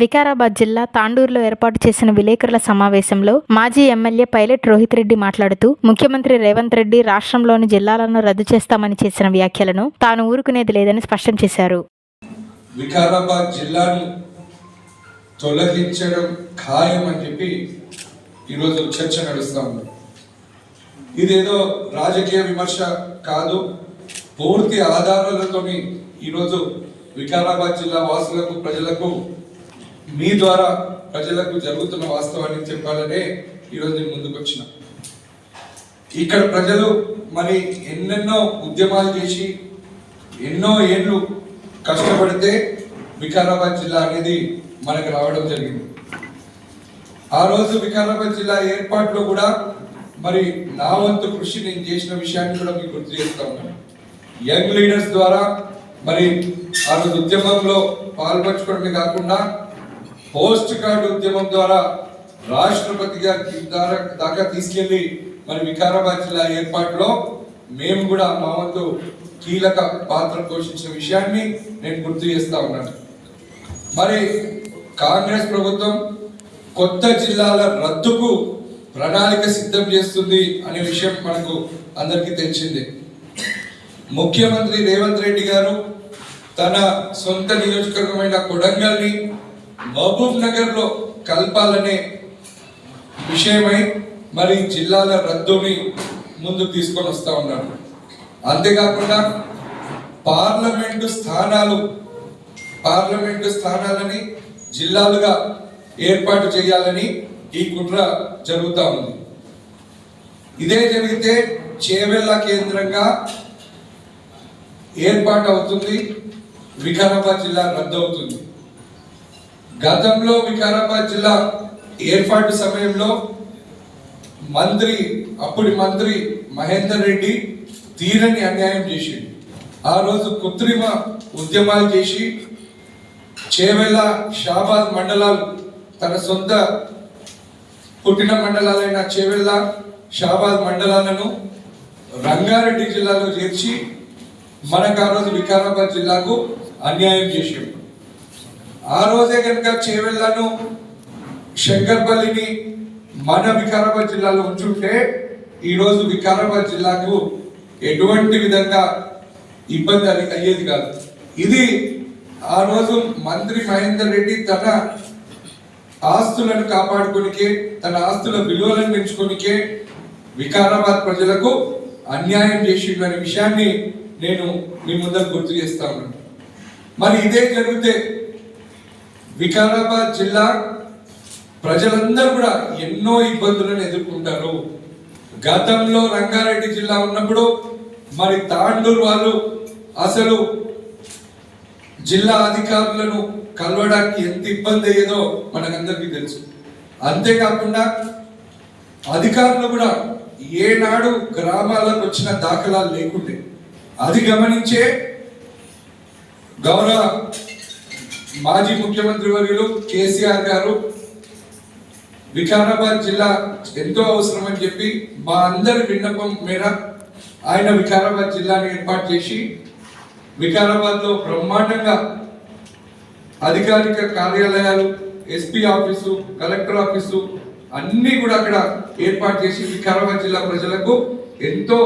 వికారాబాద్ జిల్లా తాండూరులో ఏర్పాటు చేసిన విలేకరుల సమావేశంలో మాజీ ఎమ్మెల్యే పైలట్ రోహిత్ రెడ్డి మాట్లాడుతూ ముఖ్యమంత్రి రేవంత్ రెడ్డి రాష్ట్రంలోని జిల్లాలను రద్దు చేస్తామని చేసిన వ్యాఖ్యలను తాను ఊరుకునేది లేదని స్పష్టం చేశారు. వికారాబాద్ జిల్లాను తొలగించడం ఖాయం అని చెప్పి ఈరోజు చర్చ నడుస్తూ ఉంది. ఇదేదో రాజకీయ విమర్శ కాదు పూర్తి ఆధారాలతోని ఈరోజు వికారాబాద్ జిల్లా వాసులకు ప్రజలకు మీ ద్వారా ప్రజలకు జరుగుతున్న వాస్తవాన్ని చెప్పాలనే ఈరోజు నేను ముందుకు వచ్చిన. ఇక్కడ ప్రజలు మరి ఎన్నెన్నో ఉద్యమాలు చేసి ఎన్నో ఏళ్ళు కష్టపడితే వికారాబాద్ జిల్లా అనేది మనకు రావడం జరిగింది. ఆ రోజు వికారాబాద్ జిల్లా ఏర్పాటులో కూడా మరి నా వంతు కృషి నేను చేసిన విషయాన్ని కూడా మీకు గుర్తు చేస్తా ఉన్నాను. యంగ్ లీడర్స్ ద్వారా మరి ఆ రోజు ఉద్యమంలో పాల్పంచుకోవడమే కాకుండా పోస్ట్ కార్డు ఉద్యమం ద్వారా రాష్ట్రపతి గారి దాకా తీసుకెళ్ళి మరి వికారాబాద్ జిల్లా ఏర్పాటులో మేము కూడా మా వంతు కీలక పాత్ర పోషించిన విషయాన్ని నేను గుర్తు చేస్తా ఉన్నాను. మరి కాంగ్రెస్ ప్రభుత్వం కొత్త జిల్లాల రద్దుకు ప్రణాళిక సిద్ధం చేస్తుంది అనే విషయం మనకు అందరికీ తెలిసిందే. ముఖ్యమంత్రి రేవంత్ రెడ్డి గారు తన సొంత నియోజకవర్గమైన కొడంగల్ని మహబూబ్ నగర్లో కలపాలనే విషయమై మరి జిల్లాల రద్దుని ముందు తీసుకొని వస్తా ఉన్నారు. అంతేకాకుండా పార్లమెంటు స్థానాలు పార్లమెంటు స్థానాలని జిల్లాలుగా ఏర్పాటు చేయాలని ఈ కుట్ర జరుగుతూ ఉంది. ఇదే జరిగితే చేవెళ్ళ కేంద్రంగా ఏర్పాటు అవుతుంది వికారాబాద్ జిల్లా రద్దు అవుతుంది గతంలో వికారాబాద్ జిల్లా ఏర్పాటు సమయంలో మంత్రి అప్పటి మంత్రి మహేందర్ రెడ్డి తీరని అన్యాయం చేసిండు. ఆ రోజు కృత్రిమ ఉద్యమాలు చేసి చేవెళ్ళ షాబాద్ మండలాలు తన సొంత పుట్టిన మండలాలైన చేవెళ్ళ షాబాద్ మండలాలను రంగారెడ్డి జిల్లాలో చేర్చి మనకు ఆ రోజు వికారాబాద్ జిల్లాకు అన్యాయం చేసాడు. ఆ రోజే కనుక చేవెళ్ళను శంకర్పల్లిని మన వికారాబాద్ జిల్లాలో ఉంచుంటే ఈరోజు వికారాబాద్ జిల్లాకు ఎటువంటి విధంగా ఇబ్బంది అయ్యేది కాదు. ఇది ఆ రోజు మంత్రి మహేందర్ రెడ్డి తన ఆస్తులను కాపాడుకోనికే తన ఆస్తుల విలువలను పెంచుకోనికే వికారాబాద్ ప్రజలకు అన్యాయం చేసిండు అనే విషయాన్ని నేను మీ ముందర గుర్తు చేస్తా ఉన్నాను. మరి ఇదే జరిగితే వికారాబాద్ జిల్లా ప్రజలందరూ కూడా ఎన్నో ఇబ్బందులను ఎదుర్కొంటారు. గతంలో రంగారెడ్డి జిల్లా ఉన్నప్పుడు మరి తాండూరు వాళ్ళు అసలు జిల్లా అధికారులను కలవడానికి ఎంత ఇబ్బంది అయ్యేదో మనకందరికీ తెలుసు. అంతేకాకుండా అధికారులు కూడా ఏనాడు గ్రామాలకు వచ్చిన దాఖలాలు లేకుండే. అది గమనించే గౌరవ మాజీ ముఖ్యమంత్రి వర్యులు కేసీఆర్ గారు వికారాబాద్ జిల్లా ఎంతో అవసరం అని చెప్పి మా అందరి విన్నపం మేర ఆయన వికారాబాద్ జిల్లాని ఏర్పాటు చేసి వికారాబాద్లో బ్రహ్మాండంగా అధికారిక కార్యాలయాలు ఎస్పీ ఆఫీసు కలెక్టర్ ఆఫీసు అన్నీ కూడా అక్కడ ఏర్పాటు చేసి వికారాబాద్ జిల్లా ప్రజలకు ఎంతో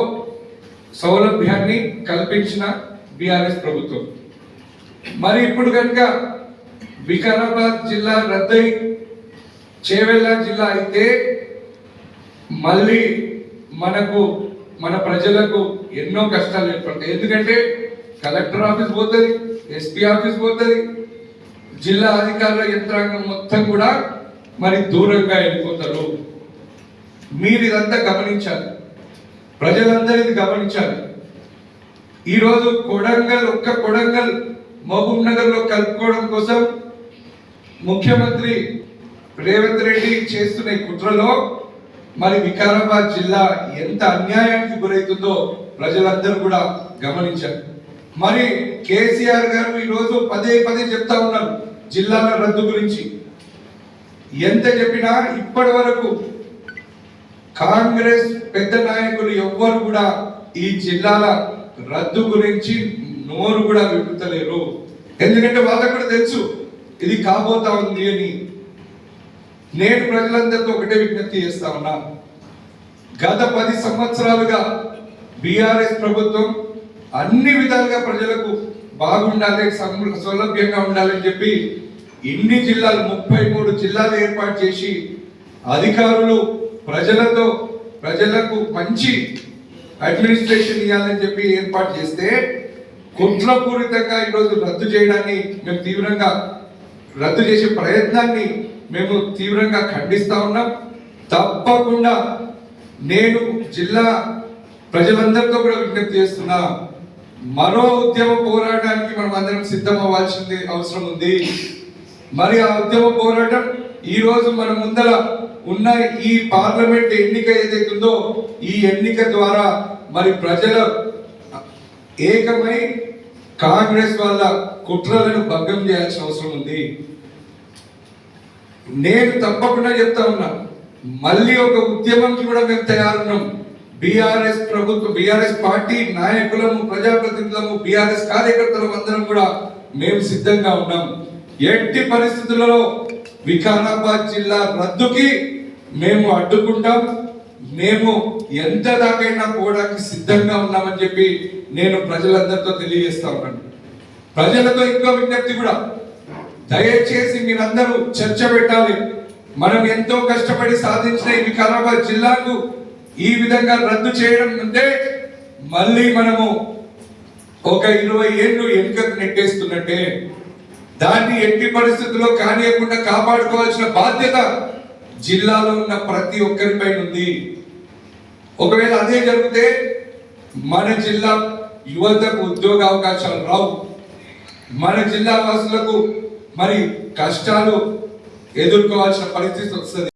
సౌలభ్యాన్ని కల్పించిన బీఆర్ఎస్ ప్రభుత్వం. మరి ఇప్పుడు కనుక వికారాబాద్ జిల్లా రద్దయి చేవెళ్ళ జిల్లా అయితే మళ్ళీ మనకు మన ప్రజలకు ఎన్నో కష్టాలు ఏర్పడతాయి. ఎందుకంటే కలెక్టర్ ఆఫీస్ పోతుంది ఎస్పీ ఆఫీస్ పోతుంది జిల్లా అధికారుల యంత్రాంగం మొత్తం కూడా మరి దూరంగా వెళ్ళిపోతారు. మీరు ఇదంతా గమనించాలి. ప్రజలందరూ ఇది గమనించాలి. ఈరోజు కొడంగల్ ఒక్క కొడంగల్ మహబూబ్ నగర్లో కలుపుకోవడం కోసం ముఖ్యమంత్రి రేవంత్ రెడ్డి చేస్తున్న కుట్రలో మరి వికారాబాద్ జిల్లా ఎంత అన్యాయానికి గురవుతుందో ప్రజలందరూ కూడా గమనించారు. మరి కేసీఆర్ గారు ఈరోజు పదే పదే చెప్తా ఉన్నారు జిల్లాల రద్దు గురించి. ఎంత చెప్పినా ఇప్పటి వరకు కాంగ్రెస్ పెద్ద నాయకులు ఎవ్వరు కూడా ఈ జిల్లాల రద్దు గురించి నోరు కూడా విప్పుతలేరు. ఎందుకంటే వాళ్ళకు కూడా తెలుసు ఇది కాబోతా ఉంది అని. నేను ప్రజలందరితో ఒకటే విజ్ఞప్తి చేస్తా ఉన్నా. గత పది సంవత్సరాలుగా బీఆర్ఎస్ ప్రభుత్వం అన్ని విధాలుగా ప్రజలకు బాగుండాలి సౌలభ్యంగా ఉండాలని చెప్పి ఇన్ని జిల్లాలు ముప్పై మూడు జిల్లాలు ఏర్పాటు చేసి అధికారులు ప్రజలతో ప్రజలకు మంచి అడ్మినిస్ట్రేషన్ ఇవ్వాలని చెప్పి ఏర్పాటు చేస్తే కుట్రపూరితంగా ఈరోజు రద్దు చేయడాన్ని మేము తీవ్రంగా రద్దు చేసే ప్రయత్నాన్ని మేము తీవ్రంగా ఖండిస్తా ఉన్నాం. తప్పకుండా నేను జిల్లా ప్రజలందరితో కూడా విజ్ఞప్తి చేస్తున్నా మరో ఉద్యమ పోరాటానికి మనం అందరం సిద్ధం అవ్వాల్సింది అవసరం ఉంది. మరి ఆ ఉద్యమ పోరాటం ఈ రోజు మన ముందర ఉన్న ఈ పార్లమెంట్ ఎన్నిక ఏదైతుందో ఈ ఎన్నిక ద్వారా మరి ప్రజల ఏకమై కాంగ్రెస్ వాళ్ళ కుట్రలను భగ్గం చేయాల్సిన అవసరం ఉంది. నేను తప్పకుండా చెప్తా ఉన్నా మళ్ళీ ఒక ఉద్యమంకి కూడా మేము తయారున్నాం. బీఆర్ఎస్ ప్రభుత్వం బీఆర్ఎస్ పార్టీ నాయకులము ప్రజాప్రతినిధులము బీఆర్ఎస్ కార్యకర్తలు అందరం కూడా మేము సిద్ధంగా ఉన్నాం. ఎట్టి పరిస్థితులలో వికారాబాద్ జిల్లా రద్దుకి మేము అడ్డుకుంటాం. మేము ఎంత దాకైనా పోవడానికి సిద్ధంగా ఉన్నామని చెప్పి నేను ప్రజలందరితో తెలియజేస్తా ఉన్నాను. ప్రజలతో ఇంకో విజ్ఞప్తి కూడా. దయచేసి మీరందరూ చర్చ పెట్టాలి. మనం ఎంతో కష్టపడి సాధించిన ఈ వికారాబాద్ జిల్లాకు ఈ విధంగా రద్దు చేయడం అంటే మళ్ళీ మనము ఒక ఇరవై ఏళ్ళు వెనుకకు నెట్టేస్తున్నట్టే. దాన్ని ఎట్టి పరిస్థితుల్లో కానియకుండా కాపాడుకోవాల్సిన బాధ్యత జిల్లాలో ఉన్న ప్రతి ఒక్కరిపై ఉంది. ఒకవేళ అదే జరిగితే మన జిల్లా యువతకు ఉద్యోగ అవకాశాలు రావు. మన జిల్లా వాసులకు మరి కష్టాలు ఎదుర్కోవాల్సిన పరిస్థితి వస్తుంది.